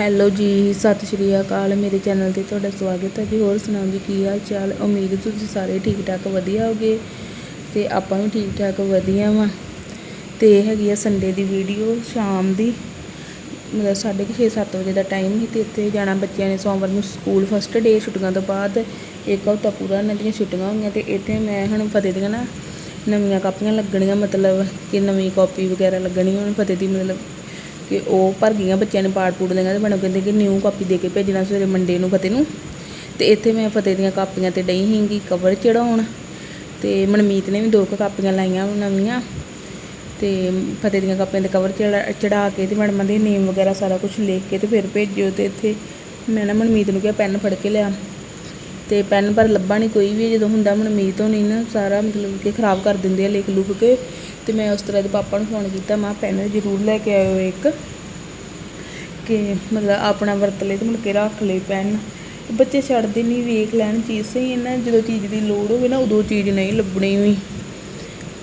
Hello ਜੀ, ਸਤਿ ਸ਼੍ਰੀ ਅਕਾਲ। ਮੇਰੇ ਚੈਨਲ ਤੇ ਤੁਹਾਡਾ ਸਵਾਗਤ ਹੈ ਜੀ। ਹੋਰ ਸੁਣਾਓ ਜੀ, ਕੀ ਹਾਲ ਚਾਲ? ਉਮੀਦ ਤੁਸੀਂ ਸਾਰੇ ਠੀਕ ਠਾਕ ਵਧੀਆ ਹੋਗੇ ਤੇ ਆਪਾਂ ਵੀ ਠੀਕ ਠਾਕ ਵਧੀਆ ਵਾਂ। ਤੇ ਇਹ ਹੈਗੀ ਆ ਸੰਡੇ ਦੀ ਵੀਡੀਓ ਸ਼ਾਮ ਦੀ। ਮਤਲਬ ਸਾਢੇ ਕੁ ਛੇ 7 ਵਜੇ ਦਾ ਟਾਈਮ ਸੀ ਤੇ ਇੱਥੇ ਜਾਣਾ ਬੱਚਿਆਂ ਨੇ ਸੋਮਵਾਰ ਨੂੰ ਸਕੂਲ ਫਸਟ ਡੇ ਛੁੱਟੀਆਂ ਤੋਂ ਬਾਅਦ ਇੱਕ ਹਫ਼ਤਾ ਪੂਰਾ ਇਹਨਾਂ ਦੀਆਂ ਛੁੱਟੀਆਂ ਹੋਈਆਂ ਤੇ ਇੱਥੇ ਮੈਂ ਹੁਣ ਫਤਿਹ ਦੀਆਂ ਨਾ ਨਵੀਆਂ ਕਾਪੀਆਂ ਲੱਗਣੀਆਂ, ਮਤਲਬ ਕਿ ਨਵੀਂ ਕਾਪੀ ਵਗੈਰਾ ਲੱਗਣੀ ਹੁਣ ਫਤਿਹ ਦੀ ਮਤਲਬ ਕਿ ਉਹ ਭਰ ਗਈਆਂ ਬੱਚਿਆਂ ਨੇ ਪਾੜ ਪੂੜ ਲਈਆਂ ਤੇ ਮੈਨੂੰ ਕਹਿੰਦੇ ਕਿ ਨਿਊ ਕਾਪੀ ਦੇ ਕੇ ਭੇਜਣਾ ਸਵੇਰੇ ਮੰਡੇ ਨੂੰ ਫਤਿਹ ਨੂੰ। ਤੇ ਇੱਥੇ ਮੈਂ ਫਤਿਹ ਦੀਆਂ ਕਾਪੀਆਂ ਤੇ ਡਈ ਸੀਗੀ ਕਵਰ ਚੜਾਉਣ ਤੇ ਮਨਮੀਤ ਨੇ ਵੀ ਦੋ ਕੁ ਕਾਪੀਆਂ ਲਾਈਆਂ ਨਵੀਆਂ। ਤੇ ਫਤਿਹ ਦੀਆਂ ਕਾਪੀਆਂ ਦੇ ਕਵਰ ਚੜਾ ਕੇ ਤੇ ਮੈਡਮਾਂ ਦੇ ਨੇਮ ਵਗੈਰਾ ਸਾਰਾ ਕੁਝ ਲਿਖ ਕੇ ਤੇ ਫਿਰ ਭੇਜਿਓ ਤੇ ਇੱਥੇ ਮੈਂ ਨਾ ਮਨਮੀਤ ਨੂੰ ਕਿਹਾ ਪੈਨ ਫੜ ਕੇ ਲਿਆ। ਤੇ ਪੈਨ ਪਰ ਲੱਭਾ ਨਹੀਂ ਕੋਈ ਵੀ, ਜਦੋਂ ਹੁੰਦਾ ਮਨਮੀਤ ਹੋਣੀ ਨਾ, ਸਾਰਾ ਮਤਲਬ ਕਿ ਖਰਾਬ ਕਰ ਦਿੰਦੇ ਆ ਲਿਖ ਲੁਕ ਕੇ। ਤੇ ਮੈਂ ਉਸ ਤਰ੍ਹਾਂ ਦੇ ਪਾਪਾ ਨੂੰ ਫੋਨ ਕੀਤਾ, ਮਾਂ ਪੈਨ ਜ਼ਰੂਰ ਲੈ ਕੇ ਆਇਓ ਇੱਕ ਕਿ ਮਤਲਬ ਆਪਣਾ ਵਰਤ ਲਈ ਤੇ ਮੁੜ ਕੇ ਰੱਖ ਲਈ ਪੈਨ। ਬੱਚੇ ਛੱਡਦੇ ਨਹੀਂ ਵੇਖ ਲੈਣ, ਚੀਜ਼ ਸਹੀ ਇਹਨਾਂ ਜਦੋਂ ਚੀਜ਼ ਦੀ ਲੋੜ ਹੋਵੇ ਨਾ, ਉਦੋਂ ਚੀਜ਼ ਨਹੀਂ ਲੱਭਣੀ ਵੀ।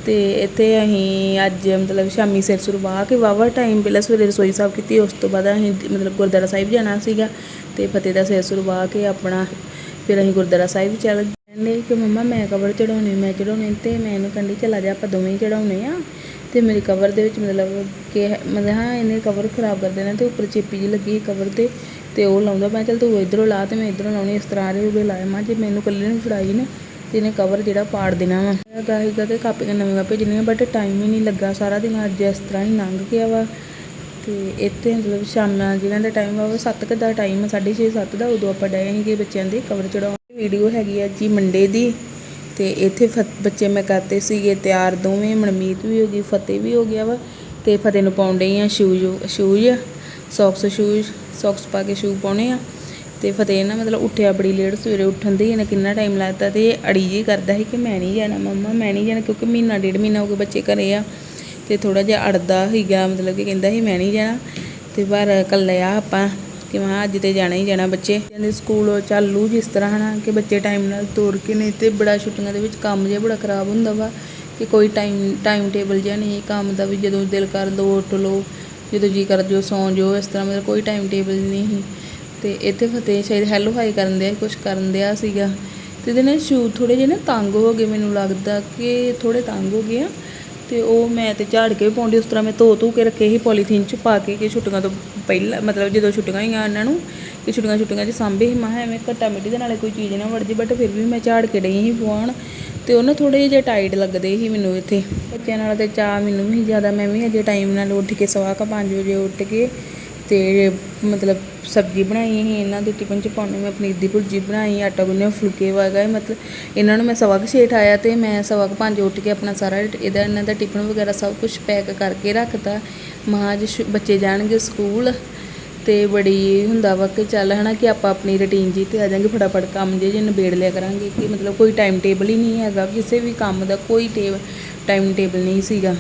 ਤੇ ਇੱਥੇ ਅਸੀਂ ਅੱਜ ਮਤਲਬ ਸ਼ਾਮੀ ਸਿਰ ਸੁਰ ਵਾਹ ਕੇ ਵਾਵਾ ਟਾਈਮ ਪਹਿਲਾਂ ਸਵੇਰੇ ਰਸੋਈ ਸਾਹਿਬ ਕੀਤੀ, ਉਸ ਤੋਂ ਬਾਅਦ ਅਸੀਂ ਮਤਲਬ ਗੁਰਦੁਆਰਾ ਸਾਹਿਬ ਜਾਣਾ ਸੀਗਾ। ਤੇ ਫਤਿਹ ਦਾ ਸਿਰ ਸੁਰ ਵਾਹ ਕੇ ਆਪਣਾ ਫਿਰ ਅਸੀਂ ਗੁਰਦੁਆਰਾ ਸਾਹਿਬ ਚੱਲ ਗਏ ਕਿ ਮੰਮਾ ਮੈਂ ਕਵਰ ਚੜਾਉਣੇ ਮੈਂ ਚੜਾਉਣੇ ਤੇ ਮੈਂ ਇਹਨੂੰ ਕਹਿੰਦੀ ਚਲਾ ਜਾ ਆਪਾਂ ਦੋਵੇਂ ਹੀ ਚੜਾਉਣੇ ਆ। ਤੇ ਮੇਰੇ ਕਵਰ ਦੇ ਵਿੱਚ ਮਤਲਬ ਕਿ ਮਤਲਬ ਹਾਂ ਇਹਨੇ ਕਵਰ ਖਰਾਬ ਕਰ ਦੇਣਾ ਤੇ ਉੱਪਰ ਚੇਪੀ ਜੀ ਲੱਗੀ ਕਵਰ ਤੇ ਤੇ ਉਹ ਲਾਉਂਦਾ, ਮੈਂ ਚੱਲ ਤੂੰ ਇਧਰੋਂ ਲਾ ਤੇ ਮੈਂ ਇਧਰੋਂ ਲਾਉਣੀ, ਇਸ ਤਰ੍ਹਾਂ ਦੇ ਉਹ ਲਾਇਆ। ਮੈਂ ਜੇ ਮੈਨੂੰ ਇਕੱਲੇ ਨੂੰ ਫੜਾਈ ਨਾ ਤੇ ਇਹਨੇ ਕਵਰ ਜਿਹੜਾ ਪਾੜ ਦੇਣਾ ਵਾ। ਗਾਹੀਗਾ ਤੇ ਕਾਪੀਆਂ ਨਵੀਆਂ ਭੇਜਣੀਆਂ ਬਟ ਟਾਈਮ ਹੀ ਨਹੀਂ ਲੱਗਾ, ਸਾਰਾ ਦਿਨ ਅੱਜ ਇਸ ਤਰ੍ਹਾਂ ਹੀ ਲੰਘ ਗਿਆ ਵਾ। ਤੇ ਇੱਥੇ ਮਤਲਬ ਸ਼ਾਮਾਂ ਜਿਹਨਾਂ ਦਾ ਟਾਈਮ ਵਾ ਉਹ 7 ਦਾ ਟਾਈਮ ਆ 6:30 7 ਦਾ, ਉਦੋਂ ਆਪਾਂ ਡਏ ਸੀਗੇ ਬੱਚਿਆਂ ਦੇ ਕਵਰ ਚੜਾਉਣ ਵੀਡੀਓ ਹੈਗੀ ਆ ਜੀ ਮੰਡੇ ਦੀ ਤੇ ਇੱਥੇ ਫਤ- ਬੱਚੇ ਮੈਂ ਕਰਤੇ ਸੀਗੇ ਤਿਆਰ, ਦੋਵੇਂ, ਮਨਮੀਤ ਵੀ ਹੋ ਗਈ, ਫਤਿਹ ਵੀ ਹੋ ਗਿਆ ਵਾ ਤੇ ਫਤਿਹ ਨੂੰ ਪਾਉਣ ਡਈ ਆ shoes shoes socks shoes socks ਪਾ ਕੇ ਸ਼ੂ ਪਾਉਣੇ ਆ ਤੇ ਫਤਿਹ ਨਾ ਮਤਲਬ ਉੱਠਿਆ ਬੜੀ ਲੇਟ ਸਵੇਰੇ ਉੱਠਣ ਦੀ ਇਹਨੇ ਕਿੰਨਾ ਟਾਈਮ ਲੱਗਦਾ ਤੇ ਅੜੀ ਜੀ ਕਰਦਾ ਸੀ ਕਿ ਮੈਂ ਨਹੀਂ ਜਾਣਾ, ਮੰਮਾ ਮੈਂ ਨਹੀਂ ਜਾਣਾ ਕਿਉਂਕਿ ਮਹੀਨਾ, ਡੇਢ ਮਹੀਨਾ ਹੋ ਗਿਆ ਬੱਚੇ ਘਰੇ ਆ। ਤੇ ਥੋੜਾ ਜਿਹਾ ਅੜਦਾ ਸੀਗਾ, ਮਤਲਬ ਕਿ ਕਹਿੰਦਾ ਸੀ ਮੈਂ ਨਹੀਂ ਜਾਣਾ। ਤੇ ਪਰ ਕੱਲਿਆ ਆਪਾਂ, ਕਿ ਮੈਂ ਕਿਹਾ ਅੱਜ ਤੇ ਜਾਣਾ ਹੀ ਜਾਣਾ ਬੱਚੇ। ਕਹਿੰਦੇ ਸਕੂਲ ਚਾਲੂ ਜਿਸ ਤਰ੍ਹਾਂ ਹਨਾ, ਕਿ ਬੱਚੇ ਟਾਈਮ ਨਾਲ ਤੋਰ ਕੇ ਨਹੀਂ ਤੇ ਬੜਾ ਛੁੱਟੀਆਂ ਦੇ ਵਿੱਚ ਕੰਮ ਜਿਹਾ ਬੜਾ ਖਰਾਬ ਹੁੰਦਾ ਵਾ, ਕਿ ਕੋਈ ਟਾਈਮ ਟਾਈਮ ਟੇਬਲ ਜਿਹਾ ਨਹੀਂ, ਕੰਮ ਦਾ ਵੀ ਜਦੋਂ ਦਿਲ ਕਰ ਦੋ ਉੱਠ ਲੋ ਜਦੋਂ ਜੀ ਕਰ ਜੋ ਸੌਂ ਜੋ ਇਸ ਤਰ੍ਹਾਂ ਮਤਲਬ ਕੋਈ ਟਾਈਮ ਟੇਬਲ ਨਹੀਂ ਸੀ। ਤੇ ਇੱਥੇ ਫਤਿਹ ਸ਼ਾਇਦ ਹੈਲੋ ਹਾਈ ਕਰਨ ਦਿਆ ਕੁਝ ਕਰਨ ਦਿਆ ਸੀਗਾ। ਤੇ ਇਹਦੇ ਨਾਲ ਸ਼ੂ ਥੋੜੇ ਜਿਹੇ ਨਾ ਤੰਗ ਹੋ ਗਏ ਮੈਨੂੰ ਲੱਗਦਾ, ਕਿ ਥੋੜੇ ਤੰਗ ਹੋ ਗਏ ਆ। ਤੇ ਉਹ ਮੈਂ ਤੇ ਝਾੜ ਕੇ ਵੀ ਪਾਉਂਦੀ, ਉਸ ਤਰ੍ਹਾਂ ਮੈਂ ਧੋ ਧੋ ਕੇ ਰੱਖੇ ਸੀ, ਪੋਲੀਥੀਨ ਚ ਪਾ ਕੇ ਕਿ ਛੁੱਟੀਆਂ ਤੋਂ ਪਹਿਲਾਂ, ਮਤਲਬ ਜਦੋਂ ਛੁੱਟੀਆਂ ਹੋਈਆਂ ਇਹਨਾਂ ਨੂੰ, ਕਿ ਛੁੱਟੀਆਂ ਛੁੱਟੀਆਂ ਚ ਸਾਂਭੇ ਸੀ, ਮੈਂ ਕਿਹਾ ਐਵੇਂ ਘੱਟਾ ਮਿੱਟੀ ਦੇ ਨਾਲੇ ਕੋਈ ਚੀਜ਼ ਨਾ ਵੜ ਜੇ ਬਟ ਫਿਰ ਵੀ ਮੈਂ ਝਾੜ ਕੇ ਡਈ ਸੀ ਪਵਾਉਣ ਤੇ ਉਹ ਨਾ ਥੋੜੇ ਜਿਹੇ ਟਾਈਟ ਲੱਗਦੇ ਸੀ ਮੈਨੂੰ ਇੱਥੇ। ਬੱਚਿਆਂ ਨਾਲ ਤੇ ਚਾਹ ਮੈਨੂੰ ਵੀ ਜ਼ਿਆਦਾ, ਮੈਂ ਵੀ ਅਜੇ ਟਾਈਮ ਨਾਲ ਉੱਠ ਕੇ ਸਵਾ ਕਾ 5 ਵਜੇ ਉੱਠ ਕੇ ਅਤੇ ਮਤਲਬ ਸਬਜ਼ੀ ਬਣਾਈ ਅਸੀਂ ਇਹਨਾਂ ਦੇ ਟਿਫਨ ਚ ਪਾਉਣੇ ਮੈਂ, ਪਨੀਰ ਦੀ ਭੁਰਜੀ ਬਣਾਈ, ਆਟਾ ਗੁੰਨਿਆ, ਫੁਲਕੇ ਵਗਾਏ ਮਤਲਬ ਇਹਨਾਂ ਨੂੰ ਮੈਂ ਸਵਾ ਕੁ ਛੇ ਉਠਾਇਆ ਅਤੇ ਮੈਂ ਸਵਾ ਕੁ ਪੰਜ ਉੱਠ ਕੇ ਆਪਣਾ ਸਾਰਾ ਇਹਦਾ ਇਹਨਾਂ ਦਾ ਟਿਫਨ ਵਗੈਰਾ ਸਭ ਕੁਝ ਪੈਕ ਕਰਕੇ ਰੱਖਤਾ। ਮਾਂ ਅੱਜ ਸ਼ੁ- ਬੱਚੇ ਜਾਣਗੇ ਸਕੂਲ ਤੇ ਬੜੀ ਹੁੰਦਾ ਵਾ ਕਿ ਚੱਲ ਹਨਾ ਕਿ ਆਪਾਂ ਆਪਣੀ ਰੁਟੀਨ ਜੀ ਤੇ ਆ ਜਾਾਂਗੇ, ਫਟਾਫਟ ਕੰਮ ਜੇ ਜੇ ਨਿਬੇੜ ਲਿਆ ਕਰਾਂਗੇ ਕਿ ਮਤਲਬ ਕੋਈ ਟਾਈਮ ਟੇਬਲ ਹੀ ਨਹੀਂ ਹੈਗਾ, ਕਿਸੇ ਵੀ ਕੰਮ ਦਾ ਕੋਈ ਟੇਬ ਟਾਈਮ ਟੇਬਲ ਨਹੀਂ ਸੀਗਾ।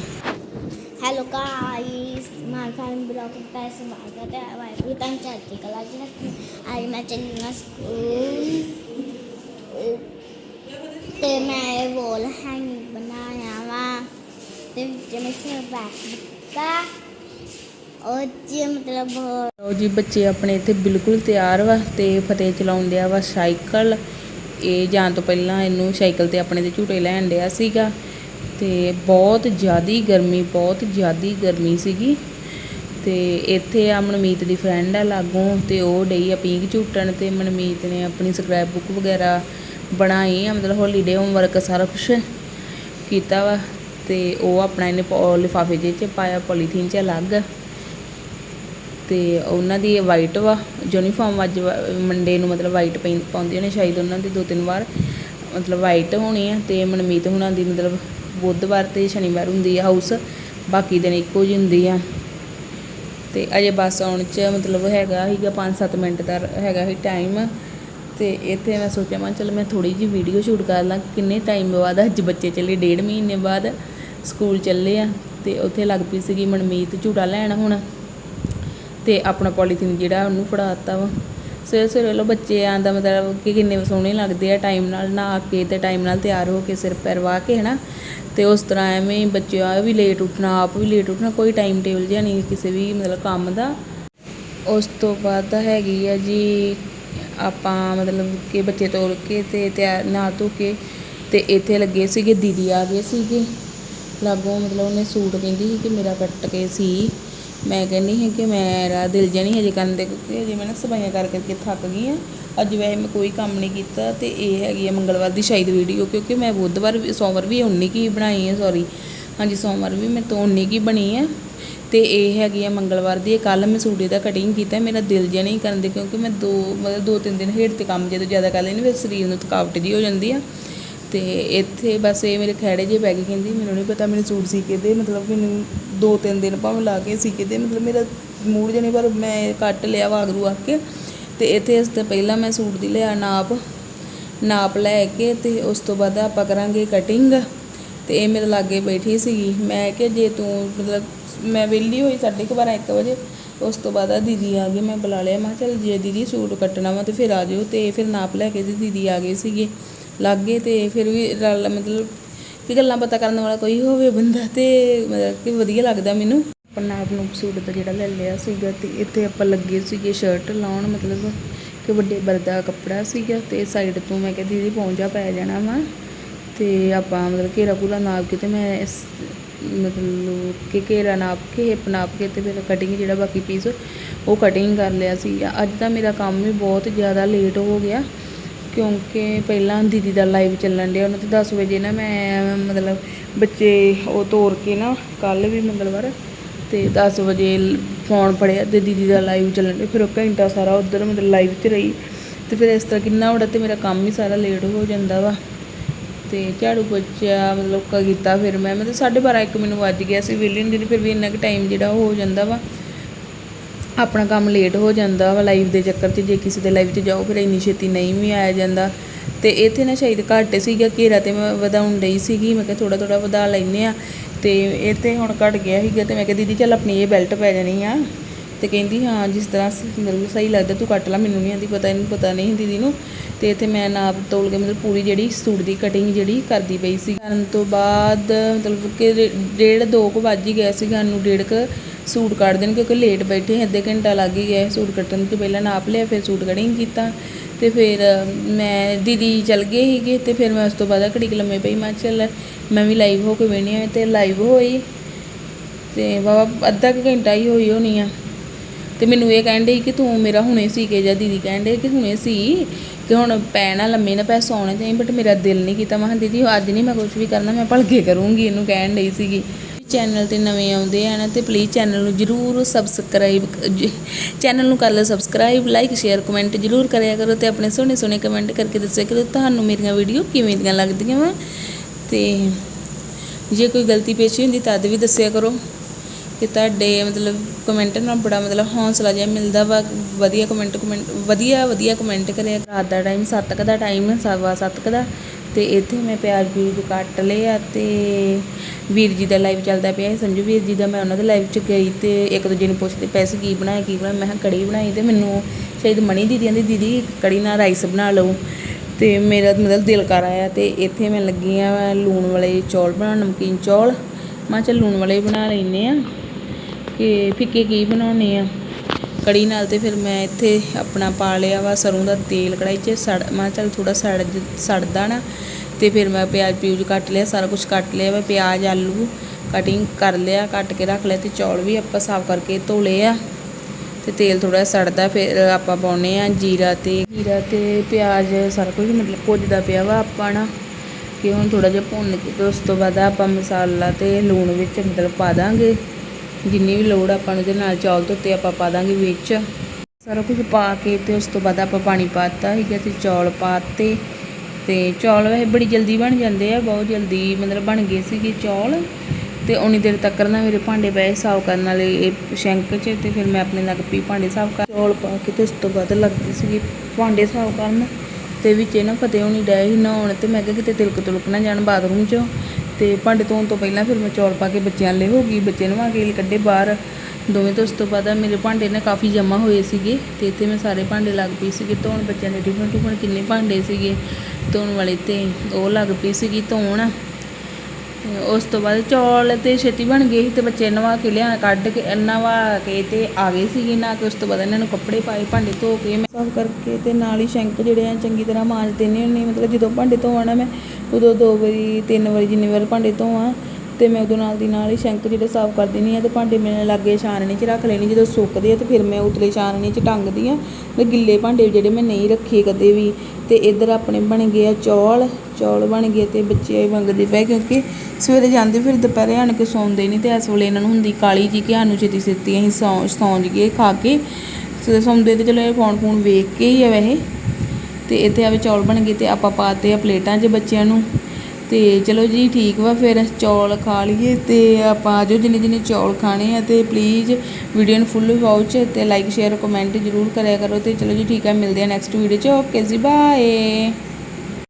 ਬਲੌਗ ਦਾ ਸਵਾਗਤ ਹੈ ਵਾਹਿਗੁਰੂ ਤਾਂ ਚੜ੍ਹਦੀ ਕਲਾ ਜੀ ਰੱਖੀ ਅੱਜ ਮੈਂ ਚੱਲੀ ਸਕੂਲ ਤੇ ਮੈਂ ਇਹ ਵੋਲ ਹੈਂਗ ਬਣਾਇਆ ਵਾ ਤੇ ਵਿੱਚ ਮੈਂ ਸੇ ਬੈਕ ਦਿੱਤਾ ਉਹ ਜੀ ਮਤਲਬ ਲਓ ਜੀ ਬੱਚੇ ਆਪਣੇ ਇੱਥੇ ਬਿਲਕੁਲ ਤਿਆਰ ਵਾ ਤੇ ਫਤਿਹ ਚਲਾਉਣ ਡਿਆ ਵਾ ਸਾਈਕਲ ਇਹ ਜਾਣ ਤੋਂ ਪਹਿਲਾਂ ਇਹਨੂੰ ਸਾਈਕਲ ਤੇ ਆਪਣੇ ਦੇ ਝੂਟੇ ਲੈਣ ਡਿਆ ਸੀਗਾ ਤੇ ਬਹੁਤ ਜ਼ਿਆਦੀ ਗਰਮੀ ਬਹੁਤ ਜ਼ਿਆਦੀ ਗਰਮੀ ਸੀਗੀ ਤੇ ਇੱਥੇ ਆ ਮਨਮੀਤ ਦੀ ਫਰੈਂਡ ਆ ਲਾਗੋਂ ਤੇ ਉਹ ਡਈ ਆ ਪੀਂਘ ਝੂਟਣ ਤੇ ਮਨਮੀਤ ਨੇ ਆਪਣੀ ਸਕ੍ਰੈਪ ਬੁੱਕ ਵਗੈਰਾ ਬਣਾਈ ਆ, ਮਤਲਬ ਹੌਲੀਡੇ ਹੋਮਵਰਕ ਸਾਰਾ ਕੁਝ ਕੀਤਾ ਵਾ ਤੇ ਉਹ ਆਪਣਾ ਇਹਨੇ ਪੋ- ਲਿਫਾਫੇ ਜਿਹੇ ਚ ਪਾਇਆ ਪੋਲੀਥੀਨ ਚ ਅਲੱਗ ਤੇ ਉਹਨਾਂ ਦੀ ਵਾਈਟ ਵਾ ਯੂਨੀਫਾਰਮ ਅੱਜ ਮੰਡੇ ਨੂੰ ਮਤਲਬ ਵਾਈਟ ਪਾਉਂਦੇ ਨੇ ਸ਼ਾਇਦ ਉਹਨਾਂ ਦੀ ਦੋ ਤਿੰਨ ਵਾਰ, ਮਤਲਬ ਵਾਈਟ ਹੋਣੀ ਆ ਤੇ ਮਨਮੀਤ ਹੁਣਾਂ ਦੀ ਮਤਲਬ ਬੁੱਧਵਾਰ ਤੇ ਸ਼ਨੀਵਾਰ ਹੁੰਦੀ ਆ ਹਾਊਸ ਬਾਕੀ ਦਿਨ ਇੱਕੋ ਜਿਹੀ ਹੁੰਦੀ ਆ। ਤੇ ਅਜੇ ਬੱਸ ਆਉਣ ਚ ਮਤਲਬ ਹੈਗਾ ਸੀਗਾ 5-7 ਮਿੰਟ ਦਾ ਹੈਗਾ ਸੀ ਟਾਈਮ। ਤੇ ਇੱਥੇ ਮੈਂ ਸੋਚਿਆ, ਮੈਂ ਚਲ ਮੈਂ ਥੋੜੀ ਜਿਹੀ ਵੀਡੀਓ ਸ਼ੂਟ ਕਰ ਲਾਂ ਕਿੰਨੇ ਟਾਈਮ ਬਾਅਦ ਅੱਜ ਬੱਚੇ ਚੱਲੇ, ਡੇਢ ਮਹੀਨੇ ਬਾਅਦ ਸਕੂਲ ਚੱਲੇ ਆ। ਤੇ ਉੱਥੇ ਲੱਗ ਪਈ ਸੀਗੀ ਮਨਮੀਤ ਝੂਟਾ ਲੈਣ ਹੁਣ। ਤੇ ਆਪਣਾ ਪੋਲੀਥੀਨ ਜਿਹੜਾ ਉਹਨੂੰ ਫੜਾਤਾ ਵਾ। ਸਵੇਰੇ ਸਵੇਰੇ ਲੋ ਬੱਚੇ ਆਂਦਾ ਮਤਲਬ ਕਿ ਕਿੰਨੇ ਸੋਹਣੇ ਲੱਗਦੇ ਆ ਟਾਈਮ ਨਾਲ, ਨਹਾ ਕੇ ਤੇ ਟਾਈਮ ਨਾਲ ਤਿਆਰ ਹੋ ਕੇ ਸਿਰ ਪੈਰ ਵਾਹ ਕੇ, ਹਨਾ? ਤੇ ਉਸ ਤਰ੍ਹਾਂ ਐਵੇਂ ਬੱਚੇ ਆ ਵੀ ਲੇਟ ਉੱਠਣਾ, ਆਪ ਵੀ ਲੇਟ ਉੱਠਣਾ, ਕੋਈ ਟਾਈਮ ਟੇਬਲ ਜਿਹਾ ਨਹੀਂ ਕਿਸੇ ਵੀ ਮਤਲਬ ਕੰਮ ਦਾ। ਉਸ ਤੋਂ ਬਾਅਦ ਹੈਗੀ ਆ ਜੀ, ਆਪਾਂ ਮਤਲਬ ਕਿ ਬੱਚੇ ਤੋਲ ਕੇ ਤੇ ਤਿਆਰ, ਨਹਾ ਧੋ ਕੇ ਤੇ ਇੱਥੇ ਲੱਗੇ ਸੀਗੇ, ਦੀਦੀ ਆ ਗਏ ਸੀਗੇ। ਲਾਗੋਂ ਮਤਲਬ ਉਹਨੇ ਸੂਟ ਕਹਿੰਦੀ ਸੀ ਕਿ ਮੇਰਾ ਕੱਟ ਕੇ ਸੀ। ਮੈਂ ਕਹਿੰਦੀ ਸੀ ਕਿ ਮੇਰਾ ਦਿਲ ਜਿਹਾ ਨਹੀਂ ਹਜੇ ਕਰਨ ਦੇ ਕਿਉਂਕਿ ਹਜੇ ਮੈਂ ਨਾ ਸਫਾਈਆਂ ਕਰ ਕਰਕੇ ਥੱਕ ਗਈ ਹਾਂ। ਅੱਜ ਵੈਸੇ ਮੈਂ ਕੋਈ ਕੰਮ ਨਹੀਂ ਕੀਤਾ ਤੇ ਇਹ ਹੈਗੀ ਆ ਮੰਗਲਵਾਰ ਦੀ ਸ਼ਾਇਦ ਵੀਡੀਓ ਕਿਉਂਕਿ ਮੈਂ ਬੁੱਧਵਾਰ ਵੀ- ਸੋਮਵਾਰ ਵੀ ਉਨੀ ਕੀ ਬਣਾਈ ਹੈ ਸੌਰੀ ਹਾਂਜੀ, ਸੋਮਵਾਰ ਵੀ ਮੈਂ ਤੋਂ ਉਨੀ ਕੀ ਬਣੀ ਹੈ ਤੇ ਇਹ ਹੈਗੀ ਆ ਮੰਗਲਵਾਰ ਦੀ ਕੱਲ ਮੈਂ ਸੂਟ ਇਹਦਾ ਕਟਿੰਗ ਕੀਤਾ, ਮੇਰਾ ਦਿਲ ਜਿਹਾ ਨਹੀਂ ਕਰਨ ਦੇ ਕਿਉਂਕਿ ਮੈਂ ਦੋ, ਮਤਲਬ ਦੋ ਤਿੰਨ ਦਿਨ ਹੇਠ ਤੇ ਕੰਮ ਜਦੋਂ ਜ਼ਿਆਦਾ ਕਰ ਲੈਂਦੀ, ਫਿਰ ਸਰੀਰ ਨੂੰ ਥਕਾਵਟ ਜੀ ਹੋ ਜਾਂਦੀ ਆ। ਤੇ ਇੱਥੇ ਬਸ ਇਹ ਮੇਰੇ ਖੈੜੇ ਜੇ ਪੈ ਗਏ, ਕਹਿੰਦੀ ਮੈਨੂੰ ਨਹੀਂ ਪਤਾ, ਮੈਨੂੰ ਸੂਟ ਸੀ ਕਿਹਦੇ ਦੇ ਮਤਲਬ ਮੈਨੂੰ ਦੋ ਤਿੰਨ ਦਿਨ ਭਾਵੇਂ ਲਾ ਕੇ ਸੀ ਕਿਤੇ, ਮਤਲਬ ਮੇਰਾ ਮੂਡ ਜਣੀ ਪਰ ਮੈਂ ਕੱਟ ਲਿਆ ਵਾਗਰੂ ਆ ਕੇ ਤੇ ਇੱਥੇ ਇਸ ਤੋਂ ਪਹਿਲਾਂ ਮੈਂ ਸੂਟ ਦੀ ਲਿਆ ਨਾਪ ਨਾਪ ਲੈ ਕੇ ਤੇ ਉਸ ਤੋਂ ਬਾਅਦ ਆਪਾਂ ਕਰਾਂਗੇ ਕਟਿੰਗ ਤੇ ਇਹ ਮੇਰੇ ਲਾਗੇ ਬੈਠੀ ਸੀਗੀ। ਮੈਂ ਕਿ ਜੇ ਤੂੰ ਮਤਲਬ ਮੈਂ ਵਿਹਲੀ ਹੋਈ ਸਾਢੇ ਕੁ ਬਾਰਾਂ, ਇੱਕ ਵਜੇ, ਉਸ ਤੋਂ ਬਾਅਦ ਆ ਦੀਦੀ ਆ ਗਈ ਮੈਂ ਬੁਲਾ ਲਿਆ, ਮੈਂ ਕਿਹਾ ਚੱਲ ਜੇ ਦੀਦੀ ਸੂਟ ਕੱਟਣਾ ਵਾ ਤੇ ਫਿਰ ਆ ਜਿਓ ਤੇ ਫਿਰ ਨਾਪ ਲੈ ਕੇ ਤੇ ਦੀਦੀ ਆ ਗਏ ਸੀਗੇ ਲਾਗੇ ਤੇ ਫਿਰ ਵੀ ਰਲ ਮਤਲਬ ਕਿ ਗੱਲਾਂ ਪਤਾ ਕਰਨ ਵਾਲਾ ਕੋਈ ਹੋਵੇ ਬੰਦਾ ਤੇ, ਮਤਲਬ ਕਿ ਵਧੀਆ ਲੱਗਦਾ ਮੈਨੂੰ। ਆਪਾਂ ਨਾਪ ਨੂੰ ਸੂਟ ਦਾ ਜਿਹੜਾ ਲੈ ਲਿਆ ਸੀਗਾ ਤੇ ਇੱਥੇ ਆਪਾਂ ਲੱਗੇ ਸੀਗੇ ਸ਼ਰਟ ਲਾਉਣ, ਮਤਲਬ ਕਿ ਵੱਡੇ ਬਰਦਾ ਕੱਪੜਾ ਸੀਗਾ ਤੇ ਸਾਈਡ ਤੋਂ ਮੈਂ ਕਿਹਾ, ਦੀਦੀ, ਪਹੁੰਚਾ, ਪੈ ਜਾਣਾ ਵਾ। ਤੇ ਆਪਾਂ ਮਤਲਬ ਘੇਰਾ ਪੂਰਾ ਨਾਪ ਕੇ ਤੇ ਮੈਂ ਇਸ ਮਤਲਬ ਕਿ ਘੇਰਾ ਨਾਪ ਕੇ, ਹਿੱਪ ਨਾਪ ਕੇ ਤੇ ਫਿਰ ਕਟਿੰਗ ਜਿਹੜਾ ਬਾਕੀ ਪੀਸ ਉਹ ਕਟਿੰਗ ਕਰ ਲਿਆ ਸੀ ਅੱਜ ਦਾ ਮੇਰਾ ਕੰਮ ਵੀ ਬਹੁਤ ਜ਼ਿਆਦਾ ਲੇਟ ਹੋ ਗਿਆ। ਕਿਉਂਕਿ ਪਹਿਲਾਂ ਦੀਦੀ ਦਾ ਲਾਈਵ ਚੱਲਣ ਡਿਆ, ਉਹਨਾਂ ਤੇ 10 ਵਜੇ ਨਾ ਮੈਂ, ਮਤਲਬ ਬੱਚੇ ਉਹ ਤੋਰ ਕੇ ਨਾ ਕੱਲ ਵੀ ਮੰਗਲਵਾਰ ਤੇ 10 ਵਜੇ ਫੋਨ ਫੜਿਆ ਤੇ ਦੀਦੀ ਦਾ ਲਾਈਵ ਚੱਲਣ ਡਿਆ, ਫਿਰ ਉਹ ਘੰਟਾ ਸਾਰਾ ਉਧਰ ਮਤਲਬ ਲਾਈਵ 'ਚ ਰਹੀ ਤੇ ਫਿਰ ਇਸ ਤਰ੍ਹਾਂ ਕਿੰਨਾ ਬੜਾ ਤੇ ਮੇਰਾ ਕੰਮ ਹੀ ਸਾਰਾ ਲੇਟ ਹੋ ਜਾਂਦਾ ਵਾ। ਤੇ ਝਾੜੂ ਪੋਚਾ ਮਤਲਬ ਕ ਕੀਤਾ ਫਿਰ ਮੈਂ, ਮਤਲਬ 12:30 ਇੱਕ ਮੈਨੂੰ ਵੱਜ ਗਿਆ ਸੀ, ਵਿਹਲੀ ਹੁੰਦੀ ਫਿਰ ਵੀ ਇੰਨਾ ਕੁ ਟਾਈਮ ਜਿਹੜਾ ਉਹ ਹੋ ਜਾਂਦਾ ਵਾ। ਆਪਣਾ ਕੰਮ ਲੇਟ ਹੋ ਜਾਂਦਾ ਵਾ ਲਾਈਵ ਦੇ ਚੱਕਰ 'ਚ, ਜੇ ਕਿਸੇ ਦੇ ਲਾਈਵ 'ਚ ਜਾਓ, ਫਿਰ ਇੰਨੀ ਛੇਤੀ ਨਹੀਂ ਵੀ ਆਇਆ ਜਾਂਦਾ। ਤੇ ਇੱਥੇ ਨਾ ਸ਼ਾਇਦ ਘੱਟ ਸੀਗਾ, ਘੇਰਾ ਤੇ ਮੈਂ ਵਧਾਉਣ ਡਈ ਸੀਗੀ, ਮੈਂ ਕਿਹਾ ਥੋੜਾ ਥੋੜਾ ਵਧਾ ਲੈਨੇ ਆ ਤੇ ਇਹ ਤੇ ਹੁਣ ਘਟ ਗਿਆ ਸੀਗਾ ਤੇ ਮੈਂ ਕਿਹਾ, ਦੀਦੀ, ਚੱਲ ਆਪਣੀ ਇਹ ਬੈਲਟ ਪੈ ਜਾਣੀ ਆ। ਤੇ ਕਹਿੰਦੀ, ਹਾਂ, ਜਿਸ ਤਰ੍ਹਾਂ ਸ- ਮਤਲਬ ਸਹੀ ਲੱਗਦਾ, ਤੂੰ ਕੱਟ ਲੈ, ਮੈਨੂੰ ਨਹੀਂ ਆਂਦੀ ਪਤਾ, ਇਹਨੂੰ ਪਤਾ ਨਹੀਂ ਦੀਦੀ ਨੂੰ ਤੇ ਇੱਥੇ ਮੈਂ ਨਾਪ ਤੋਲ ਕੇ ਮਤਲਬ ਪੂਰੀ ਜਿਹੜੀ ਸੂਟ ਦੀ ਕਟਿੰਗ ਜਿਹੜੀ ਕਰਦੀ ਪਈ ਸੀ। ਕਰਨ ਤੋਂ ਬਾਅਦ ਮਤਲਬ ਕਿ ਡੇਢ ਦੋ ਕੁ ਵੱਜ ਹੀ ਗਿਆ ਸੀ ਸਾਨੂੰ ਡੇਢ ਕੁ ਸੂਟ ਕੱਢ ਦੇਣ ਕਿਉਂਕਿ ਲੇਟ ਬੈਠੇ, ਅੱਧੇ ਘੰਟਾ ਲੱਗ ਹੀ ਗਿਆ ਸੂਟ ਕੱਟਣ ਤੋਂ ਪਹਿਲਾਂ ਨਾਪ ਲਿਆ, ਫਿਰ ਸੂਟ ਕਟਿੰਗ ਕੀਤਾ। ਤੇ ਫਿਰ ਮੈਂ ਦੀਦੀ ਚਲ ਗਏ ਸੀਗੇ, ਤੇ ਫਿਰ ਮੈਂ ਉਸ ਤੋਂ ਬਾਅਦ ਘੜੀ ਲੰਮੇ ਪਈ, ਮੈਂ ਚੱਲ ਮੈਂ ਵੀ ਲਾਈਵ ਹੋ ਕੇ ਵੇਖਣੀ ਆ, ਤੇ ਲਾਈਵ ਹੋਈ। ਤੇ ਬਾਬਾ, ਅੱਧਾ ਕੁ ਘੰਟਾ ਹੀ ਹੋਈ ਹੋਣੀ ਆ। ਤੇ ਮੈਨੂੰ ਇਹ ਕਹਿਣ ਡਈ ਕਿ ਤੂੰ ਮੇਰਾ ਹੁਣੇ ਸੀ ਕੇ ਜਾਂ ਦੀਦੀ ਕਹਿਣ ਡੇ ਕਿ ਹੁਣੇ ਸੀ ਕਿ ਹੁਣ ਪੈਣਾ ਲੰਮੇ ਨਾ ਪੈ ਸੌਣਾ ਚਾਹੀਏ ਬਟ ਮੇਰਾ ਦਿਲ ਨਹੀਂ ਕੀਤਾ। ਮੈਂ ਦੀਦੀ, ਅੱਜ ਨਹੀਂ ਮੈਂ ਕੁਝ ਵੀ ਕਰਨਾ, ਮੈਂ ਭਲਕੇ ਕਰੂੰਗੀ, ਇਹਨੂੰ ਕਹਿਣ ਡਈ ਸੀਗੀ। ਚੈਨਲ ਤੇ ਨਵੇਂ ਆਉਂਦੇ ਆ ਨਾ ਤੇ ਪਲੀਜ਼ ਚੈਨਲ ਨੂੰ ਜਰੂਰ ਸਬਸਕ੍ਰਾਈਬ ਚੈਨਲ ਨੂੰ ਕਰ ਲਓ ਸਬਸਕ੍ਰਾਈਬ ਲਾਈਕ ਸ਼ੇਅਰ ਕਮੈਂਟ ਜਰੂਰ ਕਰਿਆ ਕਰੋ ਤੇ ਆਪਣੇ ਸੋਹਣੇ ਸੋਹਣੇ ਕਮੈਂਟ ਕਰਕੇ ਦੱਸਿਆ ਕਰੋ ਤੁਹਾਨੂੰ ਮੇਰੀਆਂ ਵੀਡੀਓ ਕਿਵੇਂ ਦੀਆਂ ਲੱਗਦੀਆਂ ਵਾ। ਤੇ ਜੇ ਕੋਈ ਗਲਤੀ ਪੇਸ਼ੀ ਹੁੰਦੀ ਤਦ ਵੀ ਦੱਸਿਆ ਕਰੋ। ਕਿ ਤੁਹਾਡੇ ਮਤਲਬ ਕਮੈਂਟ ਨਾਲ ਬੜਾ ਮਤਲਬ ਹੌਸਲਾ ਜਿਹਾ ਮਿਲਦਾ ਵਾ, ਵਧੀਆ ਕਮੈਂਟ ਕਮੈਂਟ ਵਧੀਆ ਵਧੀਆ ਕਮੈਂਟ ਕਰਿਆ ਰਾਤ ਦਾ ਟਾਈਮ ਸੱਤ ਕੁ ਦਾ ਟਾਈਮ ਹੈ ਸਵਾ ਸੱਤ ਕੁ ਦਾ। ਤੇ ਇੱਥੇ ਮੈਂ ਪਿਆਜ਼ ਪੀਜ਼ ਕੱਟ ਲਿਆ ਆ ਤੇ ਵੀਰ ਜੀ ਦਾ ਲਾਈਵ ਚੱਲਦਾ ਪਿਆ ਸੀ। ਸੰਜੂ ਵੀਰ ਜੀ ਦਾ ਮੈਂ ਉਹਨਾਂ ਦੇ ਲਾਈਵ 'ਚ ਗਈ ਤੇ ਇੱਕ ਦੂਜੇ ਨੂੰ ਪੁੱਛਦੇ ਪਏ ਸੀ, ਕੀ ਬਣਾਇਆ ਕੀ ਬਣਾਇਆ? ਮੈਂ ਕਿਹਾ ਕੜੀ ਬਣਾਈ ਤੇ ਮੈਨੂੰ ਸ਼ਾਇਦ ਮਣੀ ਦੀਦੀ ਕਹਿੰਦੀ, ਦੀਦੀ, ਕੜੀ ਨਾਲ ਰਾਈਸ ਬਣਾ ਲਓ। ਤੇ ਮੇਰਾ ਮਤਲਬ ਦਿਲ ਕਰ ਆਇਆ ਤੇ ਇੱਥੇ ਮੈਂ ਲੱਗੀ ਆ ਲੂਣ ਵਾਲੇ ਚੌਲ ਬਣਾਉਣ, ਨਮਕੀਨ ਚੌਲ। ਮੈਂ ਕਿਹਾ ਚੱਲ ਲੂਣ ਵਾਲੇ ਬਣਾ ਲੈਨੇ ਆ। ਕਿ ਫਿੱਕੇ ਕੀ ਬਣਾਉਣੇ ਆ। ਕੜੀ ਨਾਲ ਤੇ ਫਿਰ ਮੈਂ ਇੱਥੇ ਆਪਣਾ ਪਾ ਲਿਆ ਵਾ ਸਰੋਂ ਦਾ ਤੇਲ ਕੜਾਈ 'ਚ। ਸੜ, ਮੈਂ ਕਿਹਾ ਚੱਲ ਥੋੜਾ ਸੜ ਜ- ਸੜਦਾ ਨਾ। ਤੇ ਫਿਰ ਮੈਂ ਪਿਆਜ਼ ਪਿਊਜ਼ ਕੱਟ ਲਿਆ, ਸਾਰਾ ਕੁਝ ਕੱਟ ਲਿਆ ਵਾ। ਪਿਆਜ਼, ਆਲੂ ਕਟਿੰਗ ਕਰ ਲਿਆ, ਕੱਟ ਕੇ ਰੱਖ ਲਿਆ ਤੇ ਚੌਲ ਵੀ ਆਪਾਂ ਸਾਫ਼ ਕਰਕੇ ਧੋ ਲਏ ਆ। ਤੇ ਤੇਲ ਥੋੜਾ ਸੜਦਾ, ਫਿਰ ਆਪਾਂ ਪਾਉਨੇ ਆ ਜੀਰਾ ਤੇ ਜੀਰਾ ਤੇ ਪਿਆਜ਼, ਸਾਰਾ ਕੁਝ ਮਤਲਬ ਭੁੱਜਦਾ ਪਿਆ ਵਾ ਆਪਾਂ ਨਾ। ਕਿ ਹੁਣ ਥੋੜਾ ਜਿਹਾ ਭੁੰਨ ਕੇ ਉਸ ਤੋਂ ਬਾਅਦ ਆਪਾਂ ਮਸਾਲਾ ਤੇ ਲੂਣ ਵਿੱਚ ਮਤਲਬ ਪਾ ਦਾਂਗੇ। ਜਿੰਨੀ ਵੀ ਲੋੜ ਆਪਾਂ ਨੂੰ ਉਹਦੇ ਨਾਲ ਚੌਲ ਧੋਤੇ ਆਪਾਂ ਪਾ ਦਾਂਗੇ ਵਿੱਚ। ਸਾਰਾ ਕੁਝ ਪਾ ਕੇ ਤੇ ਉਸ ਤੋਂ ਬਾਅਦ ਆਪਾਂ ਪਾਣੀ ਪਾਤਾ ਸੀਗਾ ਤੇ ਚੌਲ ਪਾਤੇ ਤੇ ਚੌਲ ਵੈਸੇ ਬੜੀ ਜਲਦੀ ਬਣ ਜਾਂਦੇ ਆ, ਬਹੁਤ ਜਲਦੀ ਮਤਲਬ ਬਣ ਗਏ ਸੀਗੇ ਚੌਲ। ਤੇ ਉਨੀ ਦੇਰ ਤੱਕ ਨਾ ਮੇਰੇ ਭਾਂਡੇ ਪਏ ਸਾਫ਼ ਕਰਨ ਵਾਲੇ, ਇਹ ਸ਼ੈਂਕ 'ਚ ਤੇ ਫਿਰ ਮੈਂ ਆਪਣੇ ਲੱਗ ਪਈ ਭਾਂਡੇ ਸਾਫ਼ ਕਰ ਚੌਲ ਪਾ ਕੇ ਤੇ ਉਸ ਤੋਂ ਬਾਅਦ ਲੱਗਦੀ ਸੀਗੀ ਭਾਂਡੇ ਸਾਫ਼ ਕਰਨ। ਤੇ ਵਿੱਚ ਇਹ ਨਾ ਫਤਿਹ ਹੋਣੀ ਡਏ ਸੀ ਨਹਾਉਣ ਤੇ ਮੈਂ ਕਿਹਾ ਕਿਤੇ ਤਿਲਕ ਤੁਲਕ ਨਾ ਜਾਣ ਬਾਥਰੂਮ 'ਚੋਂ। ਤੇ ਭਾਂਡੇ ਧੋਣ ਤੋਂ ਪਹਿਲਾਂ ਫਿਰ ਮੈਂ ਚੌਲ ਪਾ ਕੇ ਬੱਚਿਆਂ ਲਈ ਹੋ ਗਈ। ਬੱਚੇ ਨਵਾ ਕੇ ਕੱਢੇ ਬਾਹਰ। ਦੋਵੇਂ ਤੋਂ ਉਸ ਤੋਂ ਬਾਅਦ ਮੇਰੇ ਭਾਂਡੇ ਨਾ ਕਾਫੀ ਜਮ੍ਹਾਂ ਹੋਏ ਸੀਗੇ ਤੇ ਇੱਥੇ ਮੈਂ ਸਾਰੇ ਭਾਂਡੇ ਲੱਗ ਪਈ ਸੀਗੇ। ਧੋਣ ਬੱਚਿਆਂ ਦੇ ਟਿਫਨ ਟਿਫਨ ਕਿੰਨੇ ਭਾਂਡੇ ਸੀਗੇ। ਧੋਣ ਵਾਲੇ ਤੇ ਉਹ ਲੱਗ ਪਈ ਸੀਗੀ ਧੋਣ। ਤੇ ਉਸ ਤੋਂ ਬਾਅਦ ਚੌਲ ਤੇ ਛੇਤੀ ਬਣ ਗਏ ਸੀ ਤੇ ਬੱਚੇ ਨਵਾ ਕੇ ਲਿਆ ਕੱਢ ਕੇ ਨਵਾ ਕੇ ਤੇ ਆ ਗਏ ਸੀਗੇ ਨਾ ਕਿ ਉਸ ਤੋਂ ਬਾਅਦ ਇਹਨਾਂ ਨੂੰ ਕੱਪੜੇ ਪਾਏ, ਭਾਂਡੇ ਧੋ ਕੇ ਮੈਂ ਸਾਫ਼ ਕਰਕੇ ਤੇ ਨਾਲ ਹੀ ਸ਼ੈਂਕ ਜਿਹੜੇ ਆ ਚੰਗੀ ਤਰ੍ਹਾਂ ਮਾਂਜ ਦਿੰਦੀ ਹੁੰਦੀ ਮਤਲਬ ਜਦੋਂ ਭਾਂਡੇ ਧੋਵਾਂ ਨਾ ਮੈਂ, ਉਦੋਂ ਦੋ ਵਾਰੀ, ਤਿੰਨ ਵਾਰੀ ਜਿੰਨੀ ਵਾਰ ਭਾਂਡੇ ਧੋਵਾਂ ਤੇ ਮੈਂ ਉਦੋਂ ਨਾਲ ਦੀ ਨਾਲ ਹੀ ਸ਼ੰਕ ਜਿਹੜੇ ਸਾਫ਼ ਕਰ ਦਿੰਦੀ ਆ ਤੇ ਭਾਂਡੇ ਮੇਰੇ ਲਾਗੇ ਛਾਨਣੀ 'ਚ ਰੱਖ ਲੈਣੀ, ਜਦੋਂ ਸੁੱਕਦੇ ਆ ਤੇ ਫਿਰ ਮੈਂ ਉਤਲੇ ਛਾਨਣੀ 'ਚ ਟੰਗਦੀ ਆ ਤੇ ਗਿੱਲੇ ਭਾਂਡੇ ਜਿਹੜੇ ਮੈਂ ਨਹੀਂ ਰੱਖੇ ਕਦੇ ਵੀ ਤੇ ਇੱਧਰ ਆਪਣੇ ਬਣ ਗਏ ਆ ਚੌਲ ਚੌਲ ਬਣ ਗਏ ਤੇ ਬੱਚੇ ਮੰਗਦੇ ਪਏ ਕਿਉਂਕਿ ਸਵੇਰੇ ਜਾਂਦੇ ਫਿਰ ਦੁਪਹਿਰੇ ਆਣ ਕੇ ਸੌਂਦੇ ਨਹੀਂ ਤੇ ਇਸ ਵੇਲੇ ਇਹਨਾਂ ਨੂੰ ਹੁੰਦੀ ਕਾਲੀ ਜੀ ਕਿ ਸਾਨੂੰ ਛੇਤੀ ਛੇਤੀ ਅਸੀਂ ਸੌਂ ਸੌਂ ਜੀਏ ਖਾ ਕੇ ਤੇ ਸੌਂਦੇ ਤੇ ਚਲੋ ਇਹ ਫੋਨ ਫੋਨ ਵੇਖ ਕੇ ਹੀ ਆ ਵੈਸੇ ਤੇ ਇੱਥੇ ਆਵੇ ਚੌਲ ਬਣ ਗਏ ਤੇ ਆਪਾਂ ਪਾਤੇ ਆ ਪਲੇਟਾਂ 'ਚ ਬੱਚਿਆਂ ਨੂੰ ਤੇ ਚਲੋ ਜੀ ਠੀਕ ਵਾ, ਫਿਰ ਚੌਲ ਖਾ ਲਈਏ ਤੇ ਆਪਾਂ ਆਜੋ ਜਿੰਨੇ ਜਿੰਨੇ ਚੌਲ ਖਾਣੇ ਆ ਤੇ ਪਲੀਜ਼ ਵੀਡੀਓ ਨੂੰ ਫੁੱਲ ਵਾਚ ਤੇ ਲਾਈਕ ਸ਼ੇਅਰ ਕਮੈਂਟ ਜ਼ਰੂਰ ਕਰਿਆ ਕਰੋ ਤੇ ਚਲੋ ਜੀ ਠੀਕ ਆ, ਮਿਲਦੇ ਆ ਨੈਕਸਟ ਵੀਡੀਓ 'ਚ ਓਕੇ ਜੀ ਬਾਏ